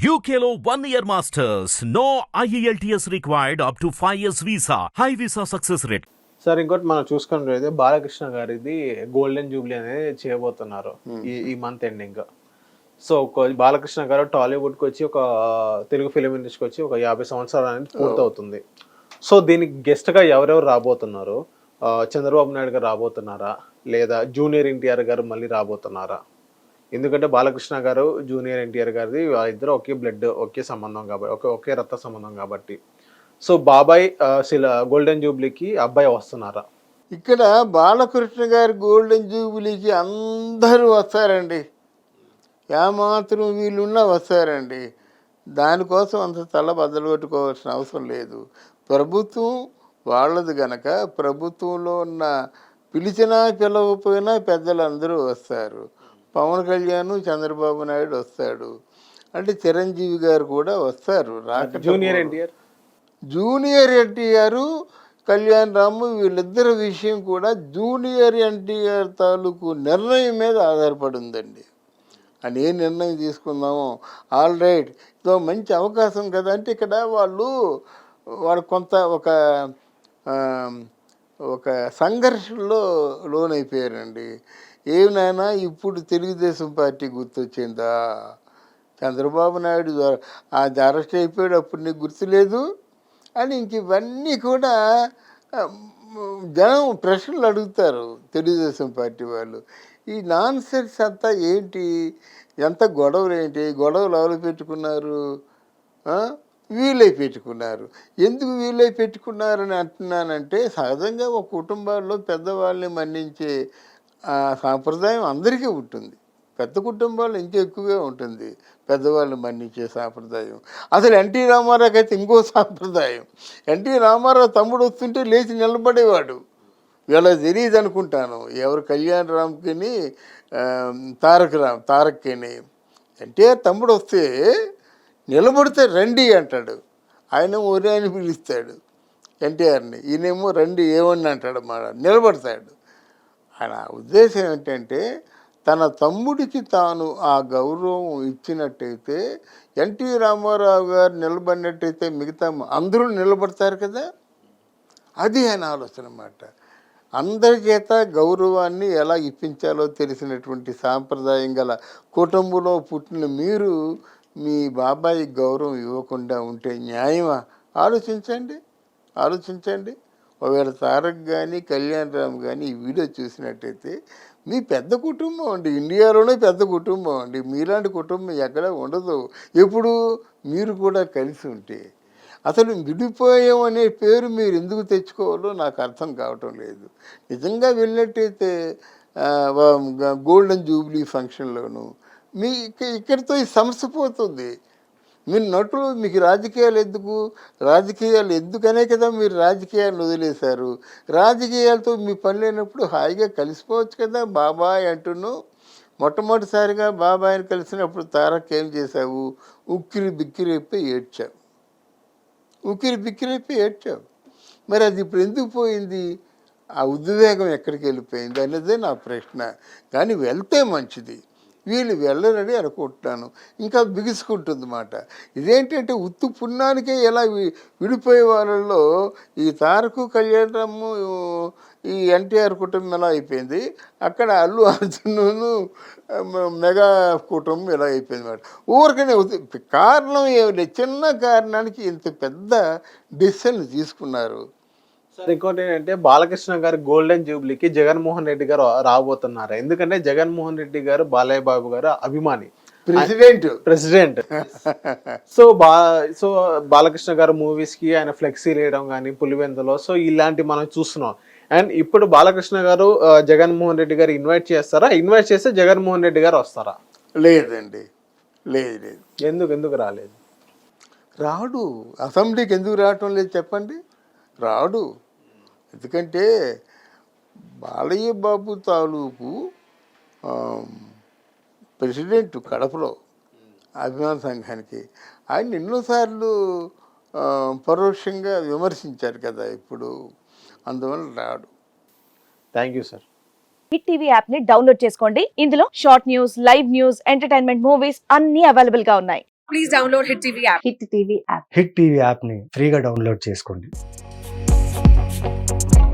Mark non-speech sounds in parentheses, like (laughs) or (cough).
One year masters. No E IELTS required up to 5 years visa. High visa success rate. Sir ఇంకోటి మనం చూసుకున్నట్లయితే బాలకృష్ణ గారిది golden Jubilee అనేది చేయబోతున్నారు ఈ ఈ మంత్ ఎండింగ్ సో బాలకృష్ణ గారు టాలీవుడ్కి వచ్చి ఒక తెలుగు ఫిలిం ఇండస్ట్రీకి వచ్చి ఒక యాభై సంవత్సరాలు అనేది పూర్తవుతుంది. సో దీనికి గెస్ట్గా ఎవరెవరు రాబోతున్నారు? చంద్రబాబు నాయుడు గారు రాబోతున్నారా? లేదా జూనియర్ ఎన్టీఆర్ గారు మళ్ళీ రాబోతున్నారా? ఎందుకంటే బాలకృష్ణ గారు జూనియర్ ఎన్టీఆర్ గారిది ఇద్దరు ఒకే బ్లడ్ ఒకే సంబంధం కాబట్టి ఒకే ఒకే రక్త సంబంధం కాబట్టి. సో బాబాయ్ ఆ, గోల్డెన్ జూబ్లీకి అబ్బాయి వస్తున్నారా? ఇక్కడ బాలకృష్ణ గారి గోల్డెన్ జూబ్లీకి అందరూ వస్తారండి. ఏమాత్రం వీళ్ళున్నా వస్తారండి. దానికోసం అంత తల బద్దలు కొట్టుకోవాల్సిన అవసరం లేదు. ప్రభుత్వం వాళ్ళది గనక ప్రభుత్వంలో ఉన్న పిలిచినా పిలవకపోయినా పెద్దలందరూ వస్తారు. పవన్ కళ్యాణ్ చంద్రబాబు నాయుడు వస్తాడు. అంటే చిరంజీవి గారు కూడా వస్తారు. రాక జూనియర్ ఎన్టీఆర్? జూనియర్ ఎన్టీఆర్ కళ్యాణ్ రాము వీళ్ళిద్దరి విషయం కూడా జూనియర్ ఎన్టీఆర్ తాలూకు నిర్ణయం మీద ఆధారపడి ఉందండి అని ఏ నిర్ణయం తీసుకుందామో ఆల్ రైట్ ఇదో మంచి అవకాశం కదా. అంటే ఇక్కడ వాళ్ళు వాళ్ళు కొంత ఒక ఒక సంఘర్షణలో లోనైపోయారండి. ఏమినైనా ఇప్పుడు తెలుగుదేశం పార్టీ గుర్తొచ్చిందా? చంద్రబాబు నాయుడు ద్వారా అది అరెస్ట్ అయిపోయాడు అప్పుడు నీకు గుర్తులేదు? అని ఇంక ఇవన్నీ కూడా జనం ప్రశ్నలు అడుగుతారు తెలుగుదేశం పార్టీ వాళ్ళు. ఈ నాన్ సెన్స్ అంతా ఏంటి? ఎంత గొడవలు ఏంటి గొడవలు ఎవరు పెట్టుకున్నారు? వీలై పెట్టుకున్నారు. ఎందుకు వీలై పెట్టుకున్నారని అంటున్నానంటే సహజంగా ఒక కుటుంబాల్లో పెద్దవాళ్ళని మన్నించే సాంప్రదాయం అందరికీ ఉంటుంది. పెద్ద కుటుంబాలు ఇంకా ఎక్కువగా ఉంటుంది పెద్దవాళ్ళు మన్నించే సాంప్రదాయం. అసలు ఎన్టీ రామారావుకి అయితే ఇంకో సాంప్రదాయం. ఎన్టీ రామారావు తమ్ముడు వస్తుంటే లేచి నిలబడేవాడు. ఇలా తెలియదు అనుకుంటాను. ఎవరు కళ్యాణ్ రామ్కిని తారక రామ్ తారక్కిని. ఎన్టీఆర్ తమ్ముడు వస్తే నిలబడితే రండి అంటాడు. ఆయన ఒరే అని పిలుస్తాడు. ఎన్టీఆర్ని ఈయనేమో రండి ఏమని అంటాడు మా నిలబడతాడు. ఆయన ఉద్దేశం ఏంటంటే తన తమ్ముడికి తాను ఆ గౌరవం ఇచ్చినట్టయితే ఎన్టీ రామారావు గారు నిలబడినట్టయితే మిగతా అందరూ నిలబడతారు కదా? అది ఆయన ఆలోచన అన్నమాట. అందరి చేత గౌరవాన్ని ఎలా ఇప్పించాలో తెలిసినటువంటి సాంప్రదాయం గల కుటుంబంలో పుట్టిన మీరు మీ బాబాయి గౌరవం ఇవ్వకుండా ఉంటే న్యాయమా? ఆలోచించండి. ఆలోచించండి. ఒకవేళ తారక్ కానీ కళ్యాణ్ రామ్ కానీ ఈ వీడియో చూసినట్టయితే మీ పెద్ద కుటుంబం అండి. ఇండియాలోనే పెద్ద కుటుంబం అండి. మీలాంటి కుటుంబం ఎక్కడ ఉండదు. ఎప్పుడు మీరు కూడా కలిసి ఉంటే అసలు విడిపోయాం అనే పేరు మీరు ఎందుకు తెచ్చుకోవాలో నాకు అర్థం కావటం లేదు. నిజంగా వెళ్ళినట్టయితే గోల్డెన్ జూబ్లీ ఫంక్షన్లోను మీ ఇక్కడితో ఈ సమస్య పోతుంది. మీరు నటులు మీకు రాజకీయాలు ఎందుకు? రాజకీయాలు ఎందుకనే కదా మీరు రాజకీయాలను వదిలేశారు. రాజకీయాలతో మీ పని లేనప్పుడు హాయిగా కలిసిపోవచ్చు కదా బాబాయ్ అంటును మొట్టమొదటిసారిగా బాబాయ్ని కలిసినప్పుడు తారక్ ఏం చేశావు? ఉక్కిరి బిక్కిరి అయిపోయి ఏడ్చావు. ఉక్కిరి బిక్కిరి అయిపోయి ఏడ్చావు. మరి అది ఇప్పుడు ఎందుకు పోయింది? ఆ ఉద్వేగం ఎక్కడికి వెళ్ళిపోయింది అనేదే నా ప్రశ్న. కానీ వెళ్తే మంచిది. వీళ్ళు వెళ్ళరని అనుకుంటున్నాను. ఇంకా బిగుసుకుంటుంది మాట ఇదేంటంటే ఉత్తు పున్నానికే ఎలా వి- విడిపోయే వాళ్ళలో ఈ తారకు కళ్యాణము ఈ ఎన్టీఆర్ కుటుంబం ఎలా అయిపోయింది? అక్కడ అల్లు అర్జును మెగా కుటుంబం ఎలా అయిపోయింది మాట ఊరికనే కారణం ఏమి చిన్న కారణానికి ఇంత పెద్ద డిసిషన్ తీసుకున్నారు. సార్ ఇంకోటి ఏంటంటే బాలకృష్ణ గారు గోల్డెన్ జూబ్లీకి జగన్మోహన్ రెడ్డి గారు రాబోతున్నారు. ఎందుకంటే జగన్మోహన్ రెడ్డి గారు బాలయ్య బాబు గారు అభిమాని. ప్రెసిడెంట్ ప్రెసిడెంట్ (laughs) సో బా సో బాలకృష్ణ గారు మూవీస్కి ఆయన ఫ్లెక్సీ వేయడం కానీ పులివెందులో సో ఇలాంటి మనం చూస్తున్నాం. అండ్ ఇప్పుడు బాలకృష్ణ గారు జగన్మోహన్ రెడ్డి గారు ఇన్వైట్ చేస్తారా? ఇన్వైట్ చేస్తే జగన్మోహన్ రెడ్డి గారు వస్తారా? లేదండి. లేదు లేదు. ఎందుకు ఎందుకు రాలేదు? రాడు. అసెంబ్లీకి ఎందుకు రావటం లేదు చెప్పండి. రాడు. ఎందుకంటే బాలయ్య బాబు తాలూకు ఆ, ప్రెసిడెంట్ కడపలో అభిమాన సంఘానికి. ఆయన ఎన్నోసార్లు పరోక్షంగా విమర్శించారు కదా ఇప్పుడు. అందువల్ల రాడు. Thank you sir Hit TV యాప్ని డౌన్లోడ్ చేసుకోండి. ఇందులో short news live news entertainment movies అన్ని అవైలబుల్గా ఉన్నాయి. Please download Hit TV app. Hit TV app Hit TV యాప్ని ఫ్రీగా డౌన్లోడ్ చేసుకోండి. Thank you.